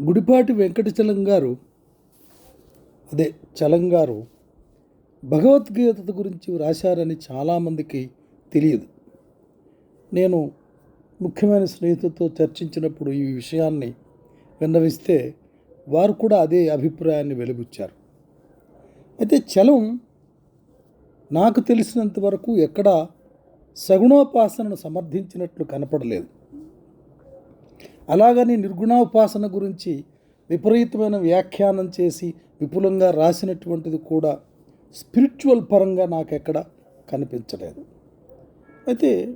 గుడిపాటి వెంకటచలం గారు అదే చలం గారు భగవద్గీత గురించి వ్రాశారని చాలామందికి తెలియదు. నేను ముఖ్యమైన స్నేహితులతో చర్చించినప్పుడు ఈ విషయాన్ని విన్నవిస్తే వారు కూడా అదే అభిప్రాయాన్ని వెలుబుచ్చారు. అయితే చలం నాకు తెలిసినంత వరకు సగుణోపాసనను సమర్థించినట్లు కనపడలేదు. అలాగని నిర్గుణోపాసన గురించి విపరీతమైన వ్యాఖ్యానం చేసి విపులంగా రాసినటువంటిది కూడా స్పిరిచువల్ పరంగా నాకు ఎక్కడ కనిపించలేదు. అయితే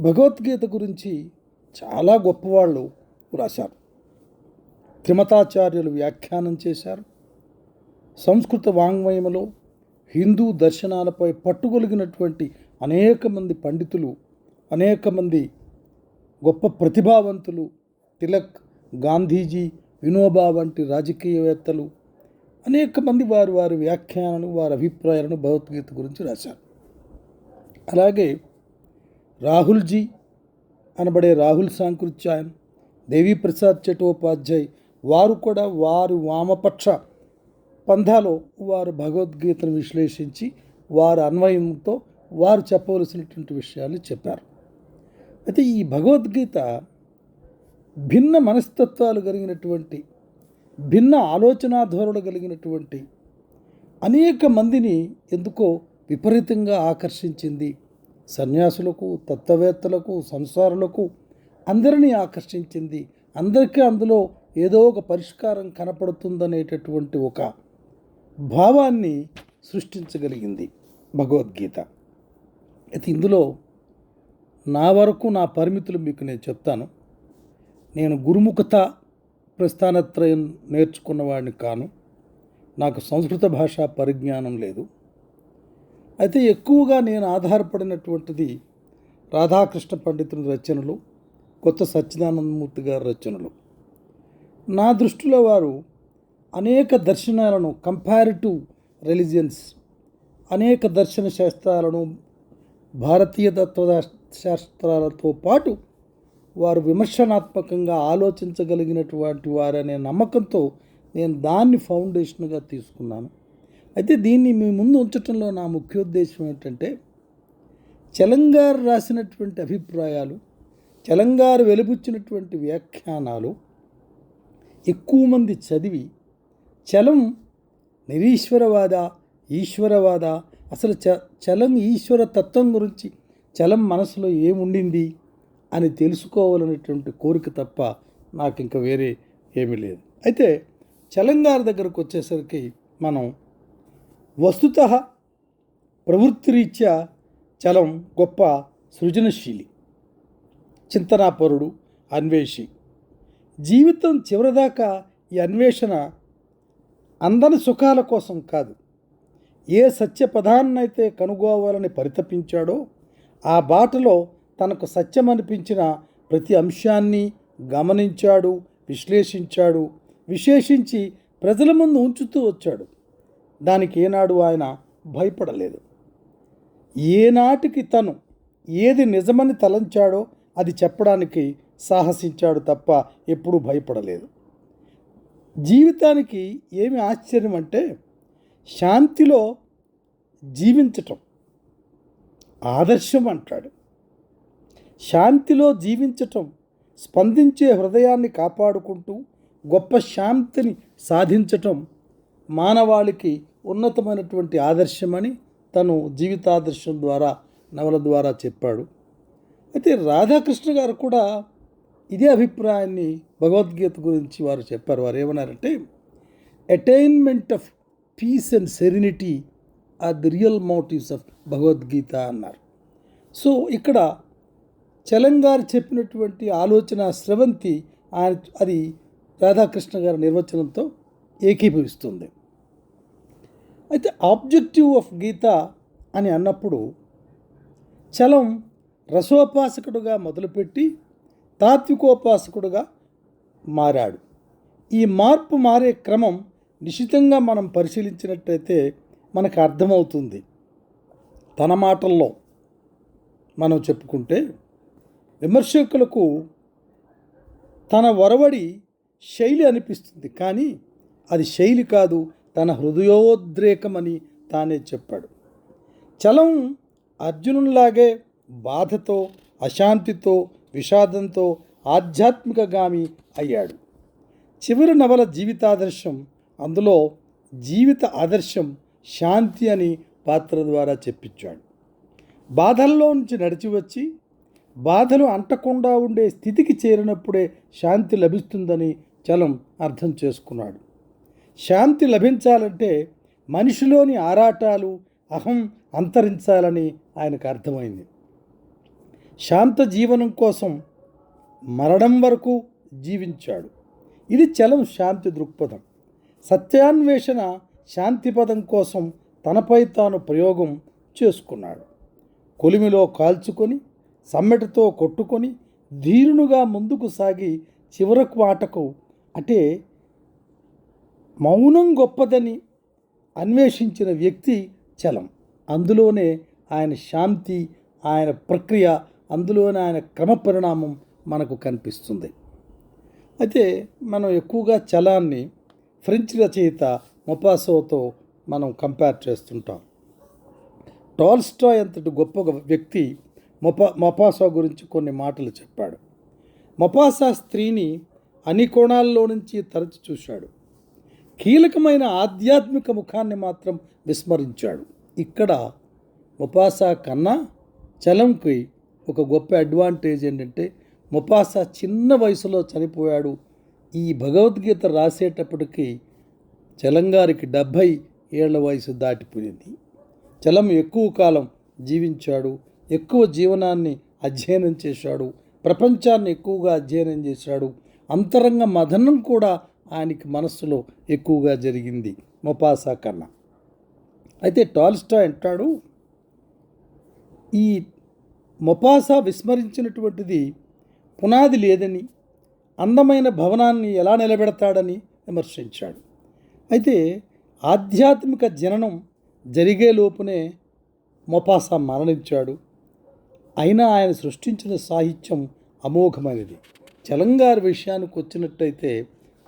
భగవద్గీత గురించి చాలా గొప్పవాళ్ళు రాశారు. త్రిమతాచార్యులు వ్యాఖ్యానం చేశారు. సంస్కృత వాంగ్మయంలో హిందూ దర్శనాలపై పట్టుగొలిగినటువంటి అనేక మంది పండితులు అనేక మంది గొప్ప ప్రతిభావంతులు తిలక్ గాంధీజీ వినోబా వంటి రాజకీయవేత్తలు అనేక మంది వారి వారి వ్యాఖ్యానాలు వారి అభిప్రాయాలను భగవద్గీత గురించి రాశారు. అలాగే రాహుల్జీ అనబడే రాహుల్ సాంకృత్యాయన్ దేవీప్రసాద్ చటోపాధ్యాయ్ వారు కూడా వారు వామపక్ష పంథాలో వారు భగవద్గీతను విశ్లేషించి వారి అన్వయంతో వారు చెప్పవలసినటువంటి విషయాలు చెప్పారు. అయితే ఈ భగవద్గీత భిన్న మనస్తత్వాలు కలిగినటువంటి భిన్న ఆలోచనా ధోరణి కలిగినటువంటి అనేక మందిని ఎందుకో విపరీతంగా ఆకర్షించింది. సన్యాసులకు తత్వవేత్తలకు సంసారులకు అందరినీ ఆకర్షించింది. అందరికీ అందులో ఏదో ఒక పరిష్కారం కనపడుతుందనేటటువంటి ఒక భావాన్ని సృష్టించగలిగింది భగవద్గీత. అయితే ఇందులో నా వరకు నా పరిమితులు మీకు నేను చెప్తాను. నేను గురుముఖత ప్రస్థానత్రయం నేర్చుకున్నవాడిని కాను. నాకు సంస్కృత భాష పరిజ్ఞానం లేదు. అయితే ఎక్కువగా నేను ఆధారపడినటువంటిది రాధాకృష్ణ పండితుని రచనలు కొత్త సచ్చిదానందమూర్తి గారి రచనలు. నా దృష్టిలో వారు అనేక దర్శనాలను కంపారిటివ్ రిలీజియన్స్ అనేక దర్శన శాస్త్రాలను భారతీయ తత్వ శాస్త్రాలతో పాటు వారు విమర్శనాత్మకంగా ఆలోచించగలిగినటువంటి వారనే నమ్మకంతో నేను దాన్ని ఫౌండేషన్గా తీసుకున్నాను. అయితే దీన్ని మీ ముందు ఉంచటంలో నా ముఖ్య ఉద్దేశం ఏంటంటే చలంగారు రాసినటువంటి అభిప్రాయాలు చలంగారు వెలుబుచ్చినటువంటి వ్యాఖ్యానాలు ఎక్కువ మంది చదివి చలం నిరీశ్వరవాద ఈశ్వరవాద అసలు చ చలం ఈశ్వర తత్వం గురించి చలం మనసులో ఏముండింది? అని తెలుసుకోవాలనేటువంటి కోరిక తప్ప నాకు ఇంకా వేరే ఏమీ లేదు. అయితే చలంగారి దగ్గరకు వచ్చేసరికి మనం వస్తుత ప్రవృత్తిరీత్యా చలం గొప్ప సృజనశీలి చింతనాపరుడు అన్వేషి. జీవితం చివరిదాకా ఈ అన్వేషణ అందని సుఖాల కోసం కాదు. ఏ సత్య పదాన్నైతే కనుగోవాలని పరితపించాడో ఆ బాటలో తనకు సత్యమనిపించిన ప్రతి అంశాన్ని గమనించాడు విశ్లేషించాడు విశేషించి ప్రజల ముందు ఉంచుతూ వచ్చాడు. దానికి ఏనాడు ఆయన భయపడలేదు. ఏనాటికి తను ఏది నిజమని తలంచాడో అది చెప్పడానికి సాహసించాడు తప్ప ఎప్పుడూ భయపడలేదు. జీవితానికి ఏమి ఆశ్చర్యం అంటే శాంతిలో జీవించటం ఆదర్శం అంటాడు. శాంతిలో జీవించటం స్పందించే హృదయాన్ని కాపాడుకుంటూ గొప్ప శాంతిని సాధించటం మానవాళికి ఉన్నతమైనటువంటి ఆదర్శమని తను జీవితాదర్శం ద్వారా నవల ద్వారా చెప్పాడు. అయితే రాధాకృష్ణ గారు కూడా ఇదే అభిప్రాయాన్ని భగవద్గీత గురించి వారు చెప్పారు. వారు ఏమన్నారంటే attainment of peace and serenity are the real motives of Bhagavad Gita అన్నారు. సో ఇక్కడ చలంగారు చెప్పినటువంటి ఆలోచన స్రవంతి ఆయన అది రాధాకృష్ణ గారి నిర్వచనంతో ఏకీభవిస్తుంది. అయితే ఆబ్జెక్టివ్ ఆఫ్ గీత అని అన్నప్పుడు చలం రసోపాసకుడుగా మొదలుపెట్టి తాత్వికోపాసకుడుగా మారాడు. ఈ మార్పు మారే క్రమం నిశితంగా మనం పరిశీలించినట్టయితే మనకు అర్థమవుతుంది. తన మాటల్లో మనం చెప్పుకుంటే విమర్శకులకు తన ఒరవడి శైలి అనిపిస్తుంది కానీ అది శైలి కాదు తన హృదయోద్రేకమని తానే చెప్పాడు. చలం అర్జునులాగే బాధతో అశాంతితో విషాదంతో ఆధ్యాత్మికగామి అయ్యాడు. చివరి నవల జీవితాదర్శం అందులో జీవిత ఆదర్శం శాంతి అని పాత్ర ద్వారా చెప్పించాడు. బాధల్లో నుంచి నడిచి వచ్చి బాధలు అంటకుండా ఉండే స్థితికి చేరినప్పుడే శాంతి లభిస్తుందని చలం అర్థం చేసుకున్నాడు. శాంతి లభించాలంటే మనిషిలోని ఆరాటాలు అహం అంతరించాలని ఆయనకు అర్థమైంది. శాంత జీవనం కోసం మరణం వరకు జీవించాడు. ఇది చలం శాంతి దృక్పథం. సత్యాన్వేషణ శాంతి పదం కోసం తనపై తాను ప్రయోగం చేసుకున్నాడు. కొలిమిలో కాల్చుకొని సమ్మెటతో కొట్టుకొని ధీరునుగా ముందుకు సాగి చివరకు ఆటకు అంటే మౌనం గొప్పదని అన్వేషించిన వ్యక్తి చలం. అందులోనే ఆయన శాంతి ఆయన ప్రక్రియ అందులోనే ఆయన క్రమ పరిణామం మనకు కనిపిస్తుంది. అయితే మనం ఎక్కువగా చలాన్ని ఫ్రెంచ్ రచయిత మొపాసోతో మనం కంపేర్ చేస్తుంటాం. టాల్స్టాయ్ అంతటి గొప్ప వ్యక్తి మొపా మొపాసా గురించి కొన్ని మాటలు చెప్పాడు. మొపాసా స్త్రీని అన్ని కోణాల్లో నుంచి తరచి చూశాడు. కీలకమైన ఆధ్యాత్మిక ముఖాన్ని మాత్రం విస్మరించాడు. ఇక్కడ మొపాసా కన్నా చలంకి ఒక గొప్ప అడ్వాంటేజ్ ఏంటంటే మొపాసా చిన్న వయసులో చనిపోయాడు. ఈ భగవద్గీత రాసేటప్పటికి చలంగారికి డెబ్భై ఏళ్ళ వయసు దాటిపోయింది. చలం ఎక్కువ కాలం జీవించాడు. ఎక్కువ జీవనాన్ని అధ్యయనం చేశాడు. ప్రపంచాన్ని ఎక్కువగా అధ్యయనం చేశాడు. అంతరంగ మదనం కూడా ఆయనకి మనస్సులో ఎక్కువగా జరిగింది. మొపాసా కన్నా అయితే టాల్స్టా అంటాడు ఈ మొపాసా విస్మరించినటువంటిది పునాది లేదని అందమైన భవనాన్ని ఎలా నిలబెడతాడని విమర్శించాడు. అయితే ఆధ్యాత్మిక జననం జరిగే లోపునే మొపాసా మరణించాడు. అయినా ఆయన సృష్టించిన సాహిత్యం అమోఘమైనది. చలంగారి విషయానికి వచ్చినట్టయితే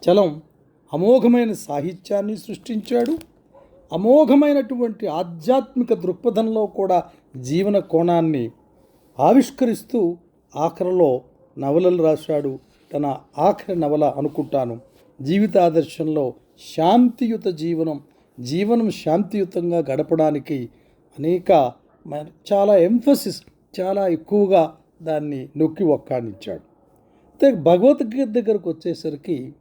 చలం అమోఘమైన సాహిత్యాన్ని సృష్టించాడు. అమోఘమైనటువంటి ఆధ్యాత్మిక దృక్పథంలో కూడా జీవన కోణాన్ని ఆవిష్కరిస్తూ ఆఖరిలో నవలలు రాశాడు. తన ఆఖరి నవల అనుకుంటాను. జీవితాదర్శంలో శాంతియుత జీవనం జీవనం శాంతియుతంగా గడపడానికి అనేక మ- చాలా ఎంఫసిస్ చాలా ఎక్కువగా దాన్ని నొక్కి ఒక్కానిచ్చాడు అయితే భగవద్గీత దగ్గరకు వచ్చేసరికి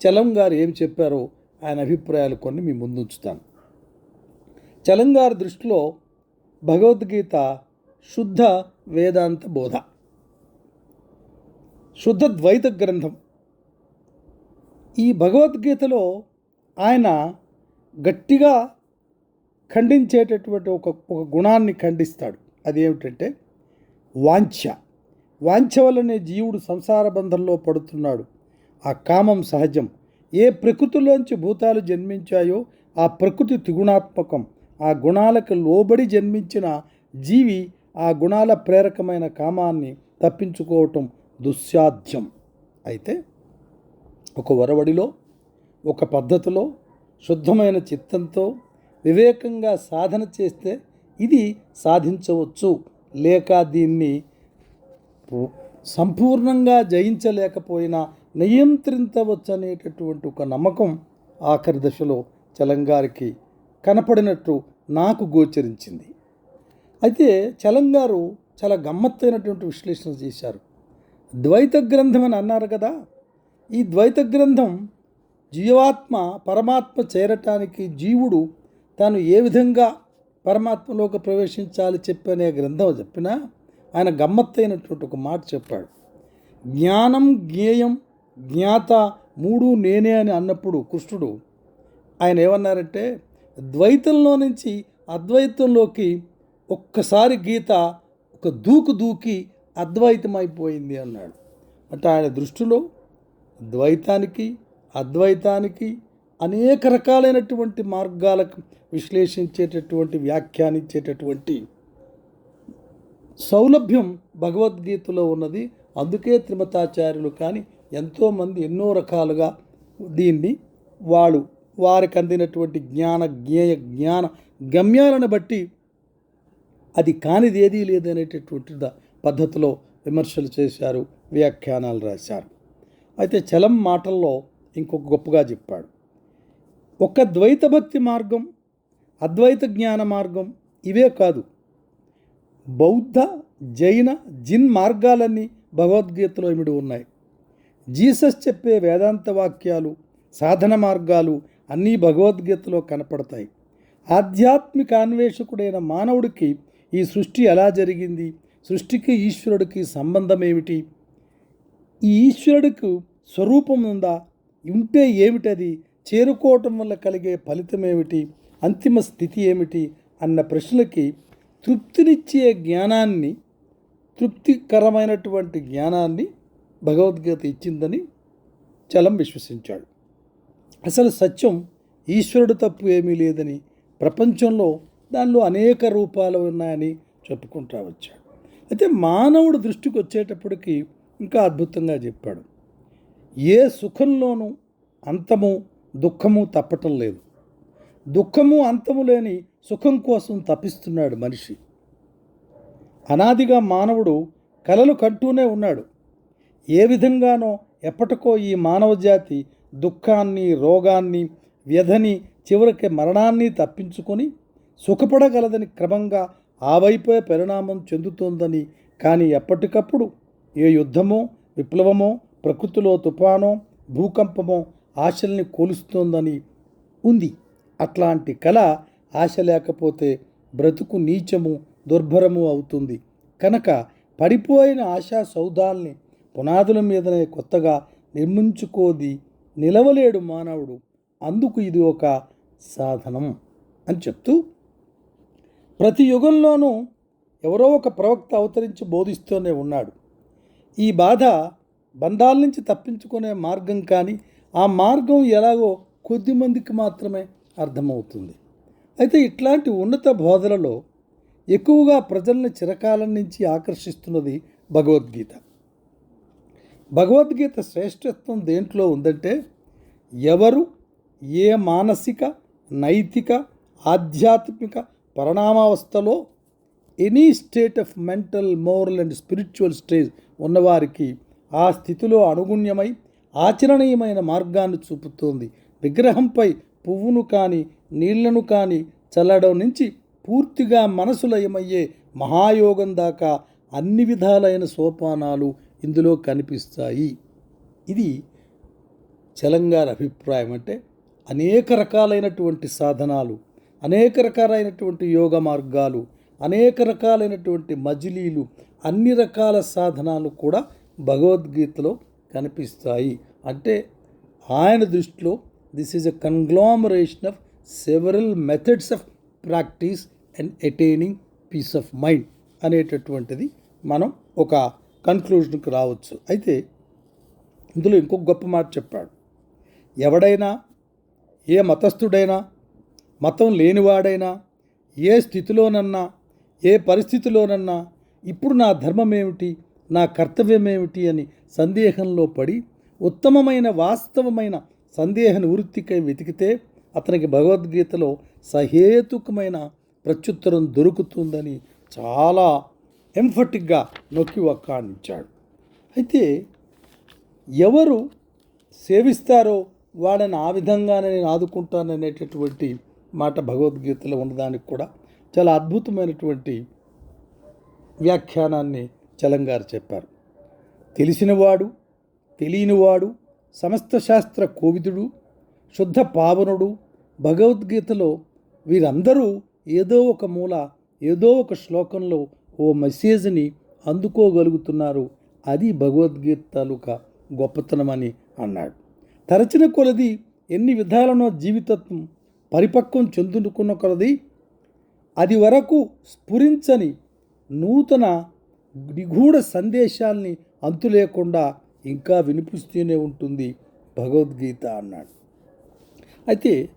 చలం గారు ఏం చెప్పారో ఆయన అభిప్రాయాలు కొన్ని మీ ముందుంచుతాను. చలం గారి దృష్టిలో భగవద్గీత శుద్ధ వేదాంత బోధ శుద్ధ ద్వైత గ్రంథం. ఈ భగవద్గీతలో ఆయన గట్టిగా ఖండించేటటువంటి ఒక ఒక గుణాన్ని ఖండిస్తాడు. అదేమిటంటే వాంఛ. వాంఛ వల్లనే జీవుడు సంసార బంధంలో పడుతున్నాడు. ఆ కామం సహజం. ఏ ప్రకృతిలోంచి భూతాలు జన్మించాయో ఆ ప్రకృతి త్రిగుణాత్మకం. ఆ గుణాలకు లోబడి జన్మించిన జీవి ఆ గుణాల ప్రేరకమైన కామాన్ని తప్పించుకోవటం దుస్సాధ్యం. అయితే ఒక వరవడిలో ఒక పద్ధతిలో శుద్ధమైన చిత్తంతో వివేకంగా సాధన చేస్తే ఇది సాధించవచ్చు. లేక దీన్ని సంపూర్ణంగా జయించలేకపోయినా నియంత్రించవచ్చు అనేటటువంటి ఒక నమ్మకం ఆఖరి దశలో చలంగారికి కనపడినట్టు నాకు గోచరించింది. అయితే చలంగారు చాలా గమ్మత్తైనటువంటి విశ్లేషణ చేశారు. ద్వైత గ్రంథం అని అన్నారు కదా ఈ ద్వైత గ్రంథం జీవాత్మ పరమాత్మ చేరటానికి జీవుడు తాను ఏ విధంగా పరమాత్మలోకి ప్రవేశించాలి చెప్పనే గ్రంథం చెప్పినా ఆయన గమ్మత్తైనటువంటి ఒక మాట చెప్పాడు. జ్ఞానం జ్ఞేయం జ్ఞాత మూడు నేనే అని అన్నప్పుడు కృష్ణుడు ఆయన ఏమన్నారంటే ద్వైతంలో నుంచి అద్వైతంలోకి ఒక్కసారి గీత ఒక దూకు దూకి అద్వైతమైపోయింది అన్నాడు. అంటే ఆయన దృష్టిలో ద్వైతానికి అద్వైతానికి అనేక రకాలైనటువంటి మార్గాలకు విశ్లేషించేటటువంటి వ్యాఖ్యానించేటటువంటి సౌలభ్యం భగవద్గీతలో ఉన్నది. అందుకే త్రిమతాచార్యులు కానీ ఎంతోమంది ఎన్నో రకాలుగా దీన్ని వాళ్ళు వారికి అందినటువంటి జ్ఞాన జ్ఞేయ జ్ఞాన గమ్యాలను బట్టి అది కానిది ఏదీ లేదనేటటువంటి పద్ధతిలో విమర్శలు చేశారు వ్యాఖ్యానాలు రాశారు. అయితే చలం మాటల్లో ఇంకొక గొప్పగా చెప్పాడు. ఒక ద్వైత భక్తి మార్గం అద్వైత జ్ఞాన మార్గం ఇవే కాదు. బౌద్ధ జైన జిన్ మార్గాలన్నీ భగవద్గీతలో ఇమిడి ఉన్నాయి. జీసస్ చెప్పే వేదాంత వాక్యాలు సాధన మార్గాలు అన్నీ భగవద్గీతలో కనపడతాయి. ఆధ్యాత్మిక అన్వేషకుడైన మానవుడికి ఈ సృష్టి ఎలా జరిగింది? సృష్టికి ఈశ్వరుడికి సంబంధం ఏమిటి? ఈ ఈశ్వరుడికి స్వరూపం ఉందా? ఉంటే ఏమిటది? చేరుకోవటం వల్ల కలిగే ఫలితం ఏమిటి అంతిమ స్థితి ఏమిటి? అన్న ప్రశ్నలకి తృప్తినిచ్చే జ్ఞానాన్ని తృప్తికరమైనటువంటి జ్ఞానాన్ని భగవద్గీత ఇచ్చిందని చలం విశ్వసించాడు. అసలు సత్యం ఈశ్వరుడు తప్పు ఏమీ లేదని ప్రపంచంలో దానిలో అనేక రూపాలు ఉన్నాయని చెప్పుకుంటా వచ్చాడు. అయితే మానవుడు దృష్టికి వచ్చేటప్పటికి ఇంకా అద్భుతంగా చెప్పాడు. ఏ సుఖంలోనూ అంతము దుఃఖము తప్పటం లేదు. దుఃఖము అంతము లేని సుఖం కోసం తప్పిస్తున్నాడు మనిషి. అనాదిగా మానవుడు కలలు కంటూనే ఉన్నాడు. ఏ విధంగానో ఎప్పటికో ఈ మానవ జాతి దుఃఖాన్ని రోగాన్ని వ్యధని చివరికి మరణాన్ని తప్పించుకొని సుఖపడగలదని క్రమంగా ఆ వైపే పరిణామం చెందుతోందని కానీ ఎప్పటికప్పుడు ఏ యుద్ధమో విప్లవమో ప్రకృతిలో తుఫానో భూకంపమో ఆశల్ని కోలుస్తోందని ఉంది. అట్లాంటి కళ ఆశ లేకపోతే బ్రతుకు నీచము దుర్భరము అవుతుంది. కనుక పడిపోయిన ఆశా సౌధాల్ని పునాదుల మీదనే కొత్తగా నిర్మించుకోది నిలవలేడు మానవుడు. అందుకు ఇది ఒక సాధనం అని చెప్తూ ప్రతి యుగంలోనూ ఎవరో ఒక ప్రవక్త అవతరించి బోధిస్తూనే ఉన్నాడు. ఈ బాధ బంధాల నుంచి తప్పించుకునే మార్గం కానీ ఆ మార్గం ఎలాగో కొద్ది మందికి మాత్రమే అర్థమవుతుంది. అయితే ఇట్లాంటి ఉన్నత బోధలలో ఎక్కువగా ప్రజల్ని చిరకాలం నుంచి ఆకర్షిస్తున్నది భగవద్గీత. భగవద్గీత శ్రేష్టత్వం దేంట్లో ఉందంటే ఎవరు ఏ మానసిక నైతిక ఆధ్యాత్మిక పరిణామావస్థలో any state of mental moral and spiritual stage ఉన్నవారికి ఆ స్థితిలో అనుగుణ్యమై ఆచరణీయమైన మార్గాన్ని చూపుతోంది. విగ్రహంపై పువ్వును కానీ నీళ్ళను కానీ చల్లడం నుంచి పూర్తిగా మనసులయమయ్యే మహాయోగం దాకా అన్ని విధాలైన సోపానాలు ఇందులో కనిపిస్తాయి. ఇది చలంగార్ అభిప్రాయం. అంటే అనేక రకాలైనటువంటి సాధనాలు అనేక రకాలైనటువంటి యోగ మార్గాలు అనేక రకాలైనటువంటి మజిలీలు అన్ని రకాల సాధనాలు కూడా భగవద్గీతలో కనిపిస్తాయి. అంటే ఆయన దృష్టిలో this is a conglomeration of several methods of practice and attaining peace of mind అనేటటువంటిది మనం ఒక కన్క్లూజన్కి రావచ్చు. అయితే ఇందులో ఇంకొక గొప్ప మాట చెప్పాడు. ఎవడైనా ఏ మతస్థుడైనా మతం లేనివాడైనా ఏ స్థితిలోనన్నా ఏ పరిస్థితిలోనన్నా ఇప్పుడు నా ధర్మం ఏమిటి? నా కర్తవ్యమేమిటి అని సందేహంలో పడి ఉత్తమమైన వాస్తవమైన సందేహ నివృత్తికై వెతికితే అతనికి భగవద్గీతలో సహేతుకమైన ప్రత్యుత్తరం దొరుకుతుందని చాలా ఎంఫటిక్గా నొక్కి వక్కానించాడు అయితే ఎవరు సేవిస్తారో వాళ్ళని ఆ విధంగానే నేను ఆదుకుంటాననేటటువంటి మాట భగవద్గీతలో ఉన్నదానికి కూడా చాలా అద్భుతమైనటువంటి వ్యాఖ్యానాన్ని చలంగారు చెప్పారు. తెలిసినవాడు తెలియనివాడు సమస్త శాస్త్ర కోవిదుడు శుద్ధ పావనుడు భగవద్గీతలో వీరందరూ ఏదో ఒక మూల ఏదో ఒక శ్లోకంలో ఓ మెసేజ్ని అందుకోగలుగుతున్నారు. అది భగవద్గీత తాలూకా గొప్పతనమని అన్నాడు. తరచిన కొలది ఎన్ని విధాలనో జీవితత్వం పరిపక్వం చెందుకున్న కొలది అది వరకు స్ఫురించని నూతన నిగూఢ సందేశాల్ని అంతు లేకుండా ఇంకా వినిపిస్తూనే ఉంటుంది భగవద్గీత అన్నాడు. అయితే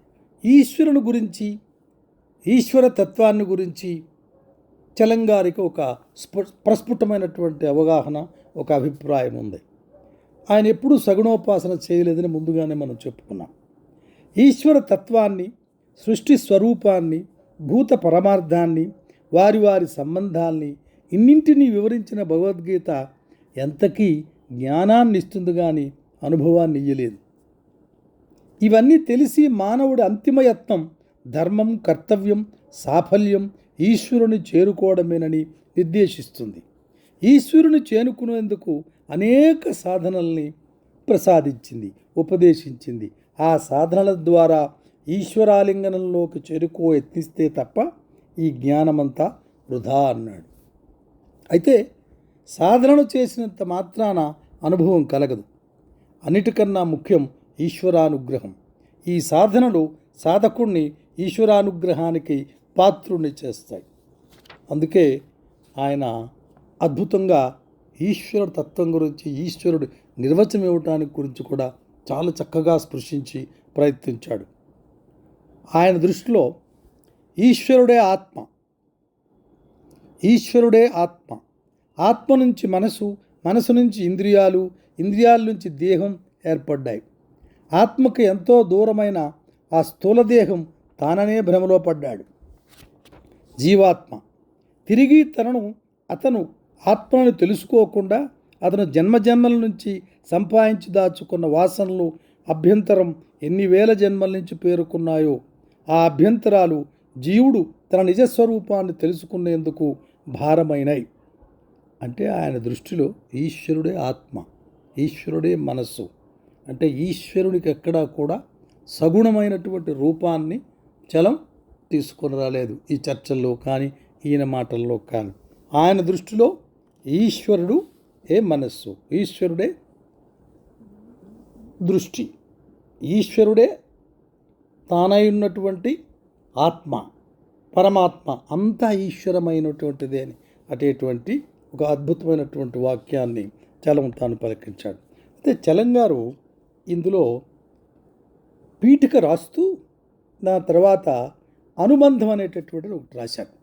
ఈశ్వరుని గురించి ఈశ్వర తత్వాన్ని గురించి చలంగారికి ఒక స్ఫు ప్రస్ఫుటమైనటువంటి అవగాహన ఒక అభిప్రాయం ఉంది. ఆయన ఎప్పుడూ సగుణోపాసన చేయలేదని ముందుగానే మనం చెప్పుకున్నాం. ఈశ్వర తత్వాన్ని సృష్టి స్వరూపాన్ని భూత పరమార్థాన్ని వారి వారి సంబంధాల్ని ఇన్నింటినీ వివరించిన భగవద్గీత ఎంతకీ జ్ఞానాన్ని ఇస్తుంది కానీ అనుభవాన్ని ఇయ్యలేదు. ఇవన్నీ తెలిసి మానవుడి అంతిమయత్నం ధర్మం కర్తవ్యం సాఫల్యం ఈశ్వరుని చేరుకోవడమేనని నిర్దేశిస్తుంది. ఈశ్వరుని చేరుకునేందుకు అనేక సాధనల్ని ప్రసాదించింది ఉపదేశించింది. ఆ సాధనల ద్వారా ఈశ్వరాలింగనంలోకి చేరుకో యత్నిస్తే తప్ప ఈ జ్ఞానమంతా వృధా అన్నాడు. అయితే సాధనను చేసినంత మాత్రాన అనుభవం కలగదు. అన్నిటికన్నా ముఖ్యం ఈశ్వరానుగ్రహం. ఈ సాధనలు సాధకుణ్ణి ఈశ్వరానుగ్రహానికి పాత్రుణ్ణి చేస్తాయి. అందుకే ఆయన అద్భుతంగా ఈశ్వర తత్వం గురించి ఈశ్వరుడు నిర్వచనం ఇవ్వటానికి గురించి కూడా చాలా చక్కగా స్పృశించి ప్రయత్నించాడు. ఆయన దృష్టిలో ఈశ్వరుడే ఆత్మ. ఈశ్వరుడే ఆత్మ. ఆత్మ నుంచి మనసు మనసు నుంచి ఇంద్రియాలు ఇంద్రియాల నుంచి దేహం ఏర్పడ్డాయి. ఆత్మకు ఎంతో దూరమైన ఆ స్థూల దేహం తాననే భ్రమలో పడ్డాడు. జీవాత్మ. తిరిగి తనను అతను ఆత్మను తెలుసుకోకుండా అతను జన్మజన్మల నుంచి సంపాదించి దాచుకున్న వాసనలు అభ్యంతరం ఎన్ని వేల జన్మల నుంచి పేరుకున్నాయో ఆ అభ్యంతరాలు జీవుడు తన నిజస్వరూపాన్ని తెలుసుకునేందుకు భారమైనవి అంటే ఆయన దృష్టిలో ఈశ్వరుడే ఆత్మ ఈశ్వరుడే మనస్సు. అంటే ఈశ్వరునికి ఎక్కడా కూడా సగుణమైనటువంటి రూపాన్ని చలం తీసుకొని రాలేదు ఈ చర్చల్లో కానీ ఈయన మాటల్లో కానీ. ఆయన దృష్టిలో ఈశ్వరుడు ఏ మనస్సు ఈశ్వరుడే దృష్టి ఈశ్వరుడే తానై ఉన్నటువంటి ఆత్మ. పరమాత్మ అంతా ఈశ్వరమైనటువంటిదే అని. అటేటువంటి ఒక అద్భుతమైనటువంటి వాక్యాన్ని చలం తాను పలికించాడు. అయితే చలం గారు ఇందులో పీఠిక రాస్తూ నా తర్వాత అనుబంధం అనేటటువంటిది ఒకటి రాశాడు.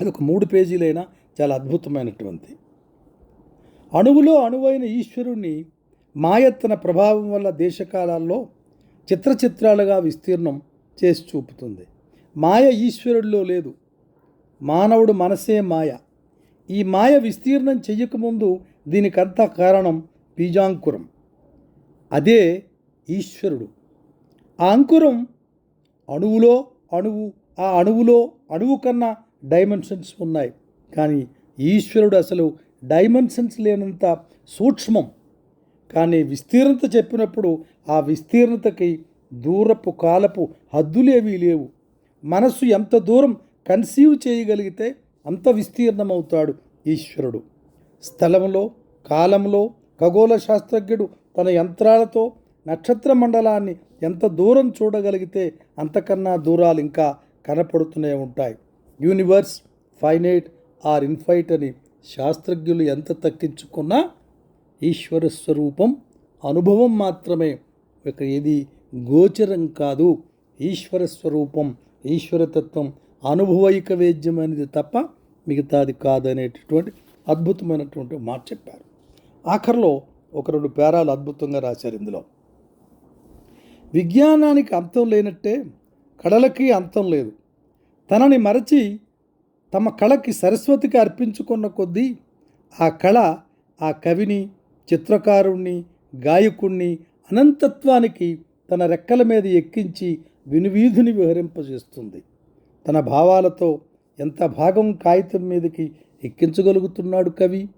అది ఒక మూడు పేజీలైనా చాలా అద్భుతమైనటువంటి అణువులో అణువైన ఈశ్వరుణ్ణి మాయత్తన ప్రభావం వల్ల దేశకాలాల్లో చిత్రచిత్రాలుగా విస్తీర్ణం చేసి చూపుతుంది. మాయ ఈశ్వరుడిలో లేదు. మానవుడు మనసే మాయ. ఈ మాయ విస్తీర్ణం చెయ్యకముందు దీనికంతా కారణం బీజాంకురం. అదే ఈశ్వరుడు. ఆ అంకురం అణువులో అణువు ఆ అణువులో అణువు కన్నా డైమెన్షన్స్ ఉన్నాయి. కానీ ఈశ్వరుడు అసలు డైమెన్షన్స్ లేనంత సూక్ష్మం. కానీ విస్తీర్ణత చెప్పినప్పుడు ఆ విస్తీర్ణతకి దూరపు కాలపు హద్దులేవీ లేవు. మనస్సు ఎంత దూరం కన్సీవ్ చేయగలిగితే అంత విస్తీర్ణమవుతాడు ఈశ్వరుడు. స్థలంలో కాలంలో ఖగోళ శాస్త్రజ్ఞుడు తన యంత్రాలతో నక్షత్ర మండలాన్ని ఎంత దూరం చూడగలిగితే అంతకన్నా దూరాలు ఇంకా కనపడుతూనే ఉంటాయి. యూనివర్స్ ఫైనైట్ ఆర్ ఇన్ఫైట్ అని శాస్త్రజ్ఞులు ఎంత తక్కించుకున్నా ఈశ్వర స్వరూపం అనుభవం మాత్రమే. ఇక ఏది గోచరం కాదు. ఈశ్వర స్వరూపం ఈశ్వరతత్వం అనుభవైక వేద్యం అనేది తప్ప మిగతాది కాదనేటటువంటి అద్భుతమైనటువంటి మాట చెప్పారు. ఆఖరిలో ఒక రెండు పేరాలు అద్భుతంగా రాశారు ఇందులో. విజ్ఞానానికి అంతం లేనట్టే కళలకి అంతం లేదు. తనని మరచి తమ కళకి సరస్వతికి అర్పించుకున్న కొద్దీ ఆ కళ ఆ కవిని చిత్రకారుణ్ణి గాయకుణ్ణి అనంతత్వానికి తన రెక్కల మీద ఎక్కించి వినువీధుని విహరింపజేస్తుంది. తన భావాలతో ఎంత భాగం కాగితం మీదకి ఎక్కించగలుగుతున్నాడు కవి?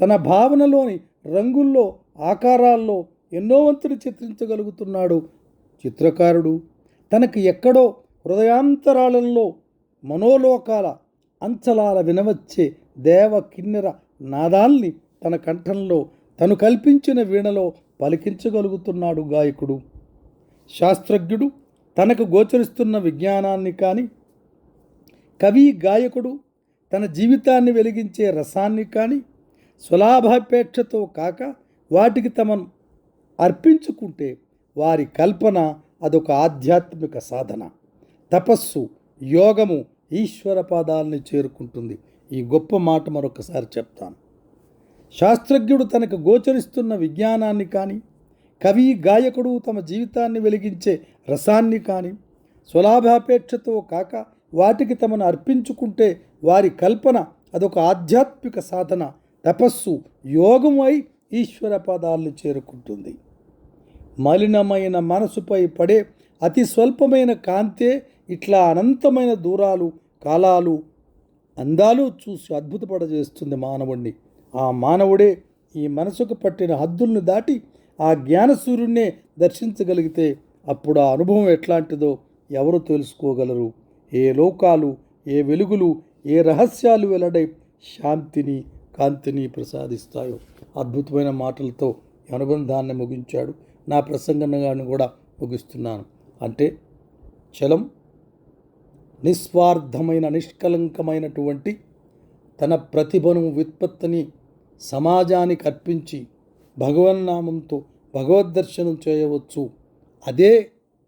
తన భావనలోని రంగుల్లో ఆకారాల్లో ఎన్నో వంతులు చిత్రించగలుగుతున్నాడు చిత్రకారుడు. తనకు ఎక్కడో హృదయాంతరాళంలో మనోలోకాల అంచలాల వినవచ్చే దేవ కిన్నెర నాదాల్ని తన కంఠంలో తను కల్పించిన వీణలో పలికించగలుగుతున్నాడు గాయకుడు. శాస్త్రజ్ఞుడు తనకు గోచరిస్తున్న విజ్ఞానాన్ని కానీ కవి గాయకుడు తన జీవితాన్ని వెలిగించే రసాన్ని కానీ స్వలాభాపేక్షతో కాక వాటికి తమను అర్పించుకుంటే వారి కల్పన అదొక ఆధ్యాత్మిక సాధన. తపస్సు యోగము ఈశ్వర పాదాలని చేరుకుంటుంది. ఈ గొప్ప మాట మరొకసారి చెప్తాను. శాస్త్రజ్ఞుడు తనకు గోచరిస్తున్న విజ్ఞానాన్ని కానీ కవి గాయకుడు తమ జీవితాన్ని వెలిగించే రసాన్ని కానీ స్వలాభాపేక్షతో కాక వాటికి తమను అర్పించుకుంటే వారి కల్పన అదొక ఆధ్యాత్మిక సాధన తపస్సు యోగమై ఈశ్వర పదాలను చేరుకుంటుంది. మలినమైన మనసుపై పడే అతి స్వల్పమైన కాంతే ఇట్లా అనంతమైన దూరాలు కాలాలు అందాలు చూసి అద్భుతపడజేస్తుంది మానవుణ్ణి. ఆ మానవుడే ఈ మనసుకు పట్టిన హద్దుల్ని దాటి ఆ జ్ఞానసూర్యున్నే దర్శించగలిగితే అప్పుడు ఆ అనుభవం ఎట్లాంటిదో ఎవరు తెలుసుకోగలరు? ఏ లోకాలు ఏ వెలుగులు ఏ రహస్యాలు వెల్లడై శాంతిని కాంతిని ప్రసాదిస్తాయో? అద్భుతమైన మాటలతో ఈ అనుబంధాన్ని ముగించాడు. నా ప్రసంగాన్ని కూడా ముగిస్తున్నాను. అంటే చలం నిస్వార్థమైన నిష్కలంకమైనటువంటి తన ప్రతిభను వ్యుత్పత్తిని సమాజానికి అర్పించి భగవన్నామంతో భగవద్దర్శనం చేయవచ్చు. అదే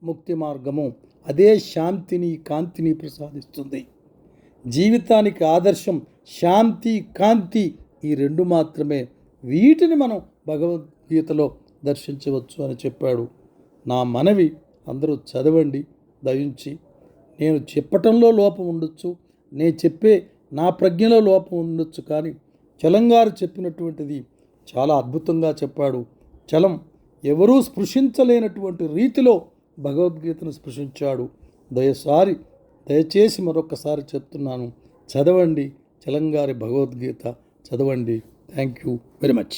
ముక్తి మార్గము అదే శాంతిని కాంతిని ప్రసాదిస్తుంది. జీవితానికి ఆదర్శం శాంతి కాంతి ఈ రెండు మాత్రమే. వీటిని మనం భగవద్గీతలో దర్శించవచ్చు అని చెప్పాడు. నా మనవి అందరూ చదవండి దయించి. నేను చెప్పటంలో లోపం ఉండొచ్చు నేను చెప్పే నా ప్రజ్ఞలో లోపం ఉండొచ్చు కానీ చలంగారు చెప్పినటువంటిది చాలా అద్భుతంగా చెప్పాడు. చలం ఎవరూ స్పృశించలేనటువంటి రీతిలో భగవద్గీతను స్పృశించాడు. దయసారి దయచేసి మరొకసారి చెప్తున్నాను. చదవండి చలంగారి భగవద్గీత చదవండి. Thank you very much